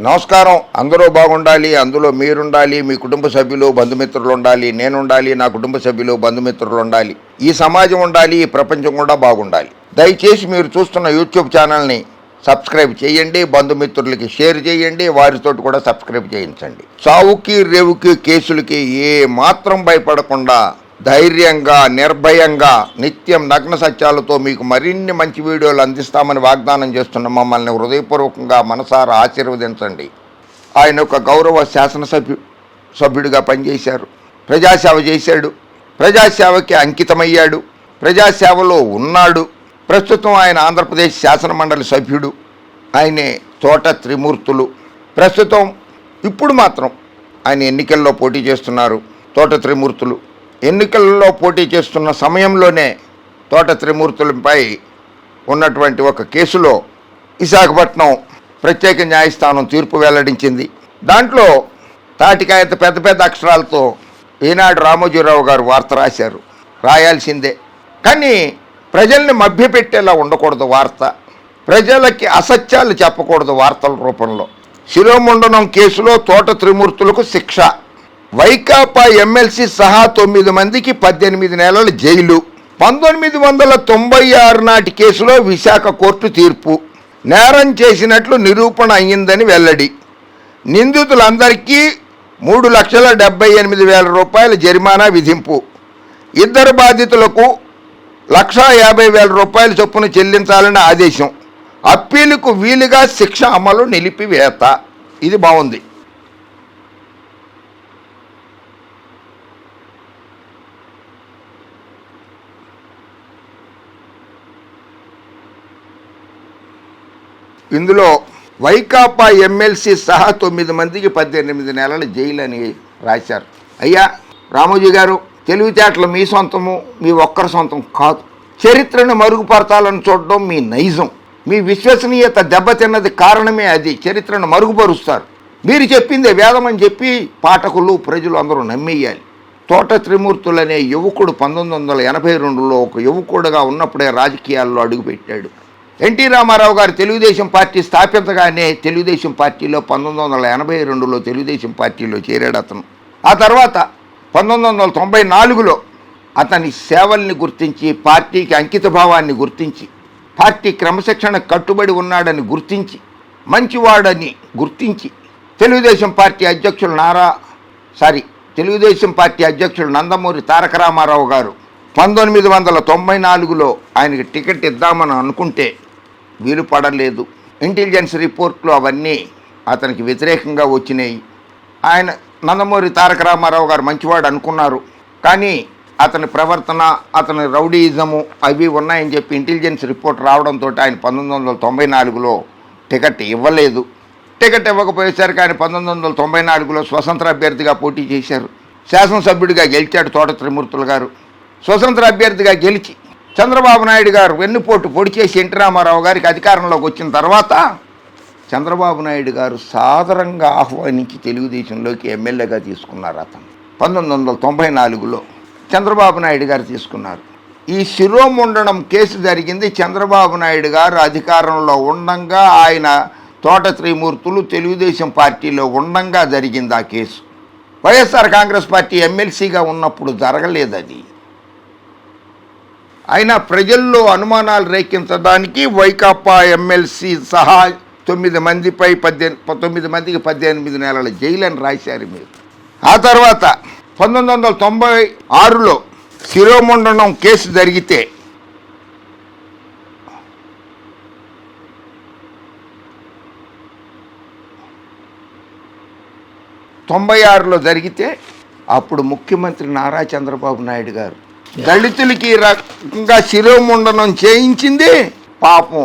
నమస్కారం. అందరూ బాగుండాలి అందులో మీరుండాలి మీ కుటుంబ సభ్యులు బంధుమిత్రులు ఉండాలి నేను ఉండాలి నా కుటుంబ సభ్యులు బంధుమిత్రులు ఉండాలి ఈ సమాజం ఉండాలి ఈ ప్రపంచం కూడా బాగుండాలి. దయచేసి మీరు చూస్తున్న యూట్యూబ్ ఛానల్ని సబ్స్క్రైబ్ చేయండి బంధుమిత్రులకి షేర్ చేయండి వారితోటి కూడా సబ్స్క్రైబ్ చేయించండి. చావుకి రేవుకి కేసులకి ఏ మాత్రం భయపడకుండా ధైర్యంగా నిర్భయంగా నిత్యం నగ్న సత్యాలతో మీకు మరిన్ని మంచి వీడియోలు అందిస్తామని వాగ్దానం చేస్తున్న మమ్మల్ని హృదయపూర్వకంగా మనసారా ఆశీర్వదించండి. ఆయన ఒక గౌరవ శాసనసభ్యు సభ్యుడిగా పనిచేశారు. ప్రజాసేవ చేశాడు. ప్రజాసేవకి అంకితమయ్యాడు. ప్రజాసేవలో ఉన్నాడు. ప్రస్తుతం ఆయన ఆంధ్రప్రదేశ్ శాసనమండలి సభ్యుడు. ఆయనే తోట త్రిమూర్తులు. ప్రస్తుతం ఇప్పుడు మాత్రం ఆయన ఎన్నికల్లో పోటీ చేస్తున్నారు తోట త్రిమూర్తులు. ఎన్నికల్లో పోటీ చేస్తున్న సమయంలోనే తోట త్రిమూర్తులపై ఉన్నటువంటి ఒక కేసులో విశాఖపట్నం ప్రత్యేక న్యాయస్థానం తీర్పు వెల్లడించింది. దాంట్లో తాటికాయత పెద్ద పెద్ద అక్షరాలతో ఈనాడు రామోజీరావు గారు వార్త రాశారు. రాయాల్సిందే. కానీ ప్రజల్ని మభ్యపెట్టేలా ఉండకూడదు వార్త. ప్రజలకి అసత్యాలు చెప్పకూడదు వార్తల రూపంలో. శిరోముండనం కేసులో తోట త్రిమూర్తులకు శిక్ష. వైకాపా ఎమ్మెల్సీ సహా తొమ్మిది మందికి పద్దెనిమిది నెలల జైలు. పంతొమ్మిది వందల తొంభై ఆరు నాటి కేసులో విశాఖ కోర్టు తీర్పు. నేరం చేసినట్లు నిరూపణ అయ్యిందని వెల్లడి. నిందితులందరికీ మూడు లక్షల డెబ్బై ఎనిమిది వేల రూపాయల జరిమానా విధింపు. ఇద్దరు బాధితులకు లక్షా యాభై వేల రూపాయల చొప్పున చెల్లించాలని ఆదేశం. అప్పీలుకు వీలుగా శిక్ష అమలు నిలిపివేత. ఇది బాగుంది. ఇందులో వైకాపా ఎమ్మెల్సీ సహా తొమ్మిది మందికి పద్దెనిమిది నెలల జైలు అని రాశారు. అయ్యా రామోజీ గారు తెలివితేటలు మీ సొంతము మీ ఒక్కరి సొంతం కాదు. చరిత్రను మరుగుపరచాలని చూడడం మీ నైజం. మీ విశ్వసనీయత దెబ్బతిన్నది కారణమే అది. చరిత్రను మరుగుపరుస్తారు. మీరు చెప్పిందే వేదం అని చెప్పి పాఠకులు ప్రజలు అందరూ నమ్మేయాలి. తోట త్రిమూర్తులనే యువకుడు పంతొమ్మిది వందల ఎనభై రెండులో ఒక యువకుడుగా ఉన్నప్పుడే రాజకీయాల్లో అడుగుపెట్టాడు. ఎన్టీ రామారావు గారు తెలుగుదేశం పార్టీ స్థాపించగానే తెలుగుదేశం పార్టీలో పంతొమ్మిది వందల ఎనభై రెండులో తెలుగుదేశం పార్టీలో చేరాడు అతను. ఆ తర్వాత పంతొమ్మిది వందల తొంభై నాలుగులో అతని సేవల్ని గుర్తించి పార్టీకి అంకిత భావాన్ని గుర్తించి పార్టీ క్రమశిక్షణ కట్టుబడి ఉన్నాడని గుర్తించి మంచివాడని గుర్తించి తెలుగుదేశం పార్టీ అధ్యక్షులు నారా సారీ తెలుగుదేశం పార్టీ అధ్యక్షుడు నందమూరి తారక రామారావు గారు పంతొమ్మిది వందల తొంభై నాలుగులో ఆయనకి టికెట్ ఇద్దామని అనుకుంటే వీలు పడలేదు ఇంటెలిజెన్స్ రిపోర్ట్లు అవన్నీ అతనికి వ్యతిరేకంగా వచ్చినాయి. ఆయన నందమూరి తారక రామారావు గారు మంచివాడు అనుకున్నారు. కానీ అతని ప్రవర్తన అతని రౌడీయిజము అవి ఉన్నాయని చెప్పి ఇంటెలిజెన్స్ రిపోర్ట్ రావడంతో ఆయన పంతొమ్మిది వందల తొంభై నాలుగులో టికెట్ ఇవ్వలేదు. టికెట్ ఇవ్వకపోయేసరికి ఆయన పంతొమ్మిది వందల తొంభై నాలుగులో స్వతంత్ర అభ్యర్థిగా పోటీ చేశారు. శాసనసభ్యుడిగా గెలిచాడు తోట త్రిమూర్తులు గారు. స్వతంత్ర అభ్యర్థిగా గెలిచి చంద్రబాబు నాయుడు గారు వెన్నుపోటు పొడి చేసి ఎన్టీ రామారావు గారికి అధికారంలోకి వచ్చిన తర్వాత చంద్రబాబు నాయుడు గారు సాదరంగా ఆహ్వానించి తెలుగుదేశంలోకి ఎమ్మెల్యేగా తీసుకున్నారు అతను. పంతొమ్మిది వందల తొంభై నాలుగులో చంద్రబాబు నాయుడు గారు తీసుకున్నారు. ఈ శిరోముండనం కేసు జరిగింది. చంద్రబాబు నాయుడు గారు అధికారంలో ఉండంగా ఆయన తోట త్రిమూర్తులు తెలుగుదేశం పార్టీలో ఉండంగా జరిగింది ఆ కేసు. వైఎస్ఆర్ కాంగ్రెస్ పార్టీ ఎమ్మెల్సీగా ఉన్నప్పుడు జరగలేదు అది. అయినా ప్రజల్లో అనుమానాలు రేకించడానికి వైకాపా ఎమ్మెల్సీ సహా తొమ్మిది మందిపై పద్దెనిమిది తొమ్మిది మందికి పద్దెనిమిది నెలల జైలు అని రాశారు మీరు. ఆ తర్వాత పంతొమ్మిది వందల తొంభై ఆరులో శిరోమండనం కేసు జరిగితే తొంభై ఆరులో జరిగితే అప్పుడు ముఖ్యమంత్రి నారా చంద్రబాబు నాయుడు గారు దళితులకి ఈ రకంగా శిరోముండనం చేయించింది పాపం.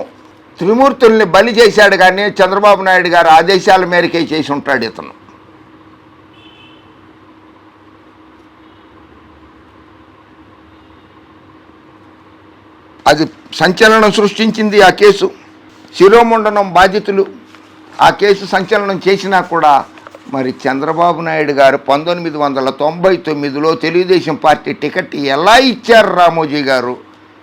త్రిమూర్తుల్ని బలి చేశాడు కానీ చంద్రబాబు నాయుడు గారు ఆదేశాల మేరకే చేసి ఉంటాడు ఇతను. అది సంచలనం సృష్టించింది ఆ కేసు. శిరోముండనం బాధితులు. ఆ కేసు సంచలనం చేసినా కూడా మరి చంద్రబాబు నాయుడు గారు పంతొమ్మిది వందల తొంభై తొమ్మిదిలో తెలుగుదేశం పార్టీ టికెట్ ఎలా ఇచ్చారు రామోజీ గారు?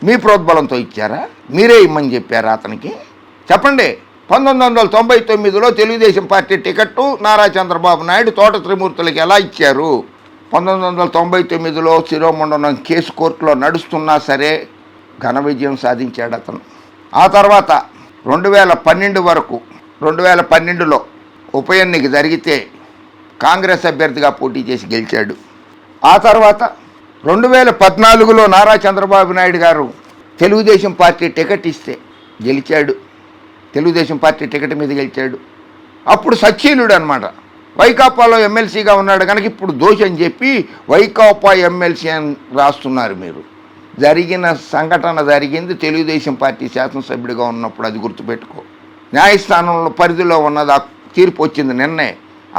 మీ ప్రోద్బలంతో ఇచ్చారా? మీరే ఇమ్మని చెప్పారా అతనికి? చెప్పండి. పంతొమ్మిది వందల తొంభై తొమ్మిదిలో తెలుగుదేశం పార్టీ టికెట్టు నారా చంద్రబాబు నాయుడు తోట త్రిమూర్తులకి ఎలా ఇచ్చారు? పంతొమ్మిది వందల తొంభై తొమ్మిదిలో శిరోమండలం కేసు కోర్టులో నడుస్తున్నా సరే ఘన విజయం సాధించాడు అతను. ఆ తర్వాత రెండు వేల పన్నెండు వరకు రెండు వేల పన్నెండులో ఉప ఎన్నిక జరిగితే కాంగ్రెస్ అభ్యర్థిగా పోటీ చేసి గెలిచాడు. ఆ తర్వాత రెండు వేల పద్నాలుగులో నారా చంద్రబాబు నాయుడు గారు తెలుగుదేశం పార్టీ టికెట్ ఇస్తే గెలిచాడు. తెలుగుదేశం పార్టీ టికెట్ మీద గెలిచాడు. అప్పుడు సచ్చీలుడు అనమాట వైకాపాలో ఎమ్మెల్సీగా ఉన్నాడు కనుక ఇప్పుడు దోషి అని చెప్పి వైకాపా ఎమ్మెల్సీ అని రాస్తున్నారు మీరు. జరిగిన సంఘటన జరిగింది. తెలుగుదేశం పార్టీ శాసనసభ్యుడిగా ఉన్నప్పుడు అది గుర్తుపెట్టుకో. న్యాయస్థానంలో పరిధిలో ఉన్నది ఆ తీర్పు వచ్చింది నిన్నే.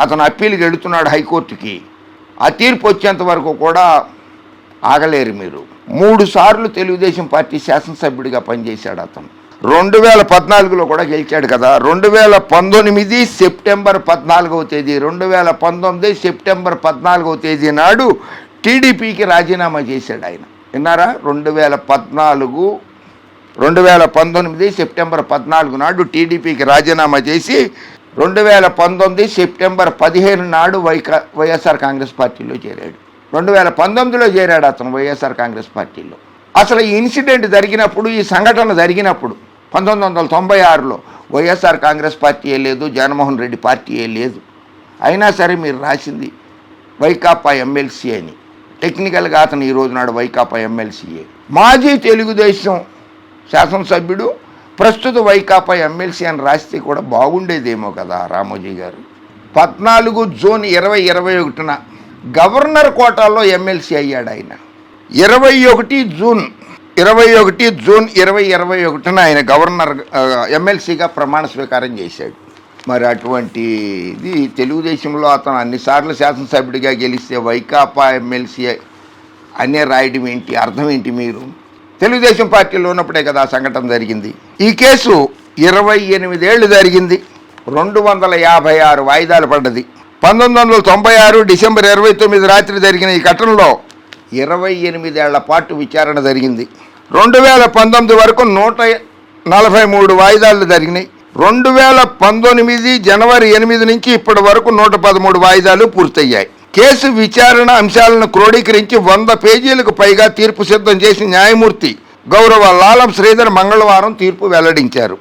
అతను అప్పీల్కి వెళుతున్నాడు హైకోర్టుకి. ఆ తీర్పు వచ్చేంత వరకు కూడా ఆగలేరు మీరు. మూడు సార్లు తెలుగుదేశం పార్టీ శాసనసభ్యుడిగా పనిచేశాడు అతను. రెండు వేల పద్నాలుగులో కూడా గెలిచాడు కదా. రెండు వేల పంతొమ్మిది సెప్టెంబర్ పద్నాలుగవ తేదీ రెండు వేల పంతొమ్మిది సెప్టెంబర్ పద్నాలుగవ తేదీ నాడు టీడీపీకి రాజీనామా చేశాడు ఆయన. విన్నారా? రెండు వేల పద్నాలుగు రెండు వేల పంతొమ్మిది సెప్టెంబర్ పద్నాలుగు నాడు టీడీపీకి రాజీనామా చేసి రెండు వేల పంతొమ్మిది సెప్టెంబర్ పదిహేను నాడు వైకా వైఎస్ఆర్ కాంగ్రెస్ పార్టీలో చేరాడు. రెండు వేల పంతొమ్మిదిలో చేరాడు అతను వైఎస్ఆర్ కాంగ్రెస్ పార్టీలో. అసలు ఈ ఇన్సిడెంట్ జరిగినప్పుడు ఈ సంఘటన జరిగినప్పుడు పంతొమ్మిది వందల తొంభై ఆరులో వైఎస్ఆర్ కాంగ్రెస్ పార్టీయే లేదు జగన్మోహన్ రెడ్డి పార్టీయే లేదు. అయినా సరే మీరు రాసింది వైకాపా ఎమ్మెల్సీ అని. టెక్నికల్గా అతను ఈరోజు నాడు వైకాపా ఎమ్మెల్సీయే మాజీ తెలుగుదేశం శాసనసభ్యుడు ప్రస్తుత వైకాపా ఎమ్మెల్సీ అని రాస్తే కూడా బాగుండేదేమో కదా రామోజీ గారు. పద్నాలుగు జూన్ ఇరవై ఇరవై ఒకటిన గవర్నర్ కోటాలో ఎమ్మెల్సీ అయ్యాడు ఆయన. ఇరవై ఒకటి జూన్ ఇరవై ఒకటి జూన్ ఇరవై ఇరవై ఒకటిన ఆయన గవర్నర్ ఎమ్మెల్సీగా ప్రమాణ స్వీకారం చేశాడు. మరి అటువంటిది తెలుగుదేశంలో అతను అన్నిసార్లు శాసనసభ్యుడిగా గెలిస్తే వైకాపా ఎమ్మెల్సీ అనే రాయడం ఏంటి? అర్థం ఏంటి మీరు? తెలుగుదేశం పార్టీలో ఉన్నప్పుడే కదా ఆ సంఘటన జరిగింది. ఈ కేసు ఇరవై ఎనిమిదేళ్ళు జరిగింది. రెండు వందల యాభై ఆరు వాయిదాలు పడ్డది. పంతొమ్మిది వందల తొంభై ఆరు డిసెంబర్ ఇరవై తొమ్మిది రాత్రి జరిగిన ఈ ఘటనలో ఇరవై ఎనిమిదేళ్ళ పాటు విచారణ జరిగింది. రెండు వేల పంతొమ్మిది వరకు నూట నలభై మూడు వాయిదాలు జరిగినాయి. రెండు వేల పంతొమ్మిది జనవరి ఎనిమిది నుంచి ఇప్పటి వరకు నూట పదమూడు వాయిదాలు పూర్తయ్యాయి. కేసు విచారణ అంశాలను క్రోడీకరించి వంద పేజీలకు పైగా తీర్పు సిద్ధం చేసి న్యాయమూర్తి గౌరవ లాలం శ్రీధర్ మంగళవారం తీర్పు వెల్లడించారు.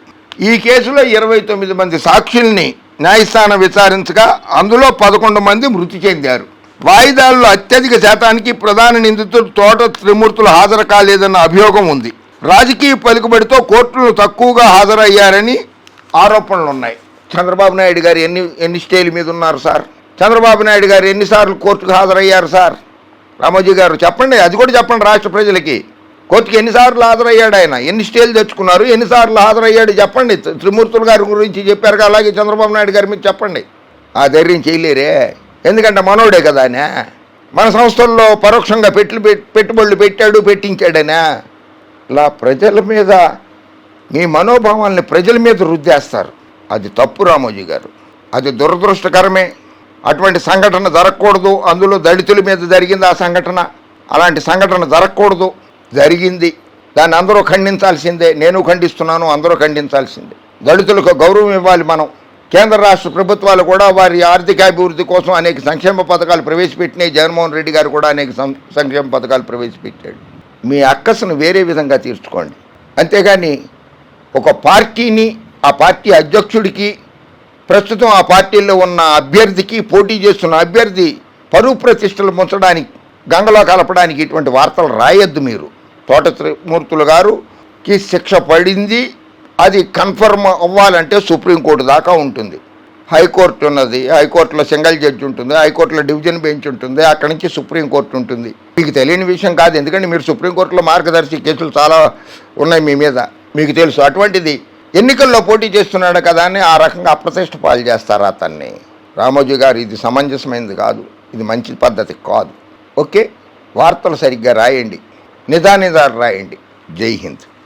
ఈ కేసులో ఇరవై తొమ్మిది మంది సాక్షుల్ని న్యాయస్థానం విచారించగా అందులో పదకొండు మంది మృతి చెందారు. వాయిదాల్లో అత్యధిక శాతానికి ప్రధాన నిందితుడు తోట త్రిమూర్తులు హాజరు కాలేదన్న అభియోగం ఉంది. రాజకీయ పలుకుబడితో కోర్టులు తక్కువగా హాజరయ్యారని ఆరోపణలు ఉన్నాయి చంద్రబాబు నాయుడు గారు ఎన్ని ఎన్ని స్టేల మీద ఉన్నారు సార్? చంద్రబాబు నాయుడు గారు ఎన్నిసార్లు కోర్టుకు హాజరయ్యారు సార్? రామోజీ గారు చెప్పండి అది కూడా చెప్పండి రాష్ట్ర ప్రజలకి. కోర్టుకి ఎన్నిసార్లు హాజరయ్యాడు ఆయన? ఎన్ని స్టేలు తెచ్చుకున్నారు? ఎన్నిసార్లు హాజరయ్యాడు చెప్పండి? త్రిమూర్తుల గారి గురించి చెప్పారు అలాగే చంద్రబాబు నాయుడు గారి మీద చెప్పండి. ఆ ధైర్యం చేయలేరే? ఎందుకంటే మనోడే కదా ఆయన. మన సంస్థల్లో పరోక్షంగా పెట్లు పెట్టుబడులు పెట్టాడు పెట్టించాడనా. ఇలా ప్రజల మీద మీ మనోభావాల్ని ప్రజల మీద రుద్దేస్తారు. అది తప్పు రామోజీ గారు. అది దురదృష్టకరమే. అటువంటి సంఘటన జరగకూడదు. అందులో దళితుల మీద జరిగింది ఆ సంఘటన. అలాంటి సంఘటన జరగకూడదు. జరిగింది. దాన్ని అందరూ ఖండించాల్సిందే. నేను ఖండిస్తున్నాను అందరూ ఖండించాల్సిందే. దళితులకు గౌరవం ఇవ్వాలి మనం. కేంద్ర రాష్ట్ర ప్రభుత్వాలు కూడా వారి ఆర్థికాభివృద్ధి కోసం అనేక సంక్షేమ పథకాలు ప్రవేశపెట్టినాయి. జగన్మోహన్ రెడ్డి గారు కూడా అనేక సం- సంక్షేమ పథకాలు ప్రవేశపెట్టాడు. మీ అక్కసును వేరే విధంగా తీర్చుకోండి. అంతేగాని ఒక పార్టీని ఆ పార్టీ అధ్యక్షుడికి ప్రస్తుతం ఆ పార్టీలో ఉన్న అభ్యర్థికి పోటీ చేస్తున్న అభ్యర్థి పరువు ప్రతిష్టలు ముంచడానికి గంగలో కలపడానికి ఇటువంటి వార్తలు రాయొద్దు మీరు. తోట త్రిమూర్తులు గారుకి శిక్ష పడింది అది కన్ఫర్మ్ అవ్వాలంటే సుప్రీంకోర్టు దాకా ఉంటుంది. హైకోర్టు ఉన్నది హైకోర్టులో సింగిల్ జడ్జి ఉంటుంది హైకోర్టులో డివిజన్ బెంచ్ ఉంటుంది అక్కడి నుంచి సుప్రీంకోర్టు ఉంటుంది. మీకు తెలియని విషయం కాదు ఎందుకంటే మీరు సుప్రీంకోర్టులో మార్గదర్శి కేసులు చాలా ఉన్నాయి మీ మీద. మీకు తెలుసు అటువంటిది ఎన్నికల్లో పోటీ చేస్తున్నాడు కదా అని ఆ రకంగా అప్రతిష్ట పాలు చేస్తారు అతన్ని? రామోజీ గారు ఇది సమంజసమైనది కాదు ఇది మంచి పద్ధతి కాదు. ఓకే? వార్తలు సరిగ్గా రాయండి. నిదానిదారు రాయండి. జై హింద్.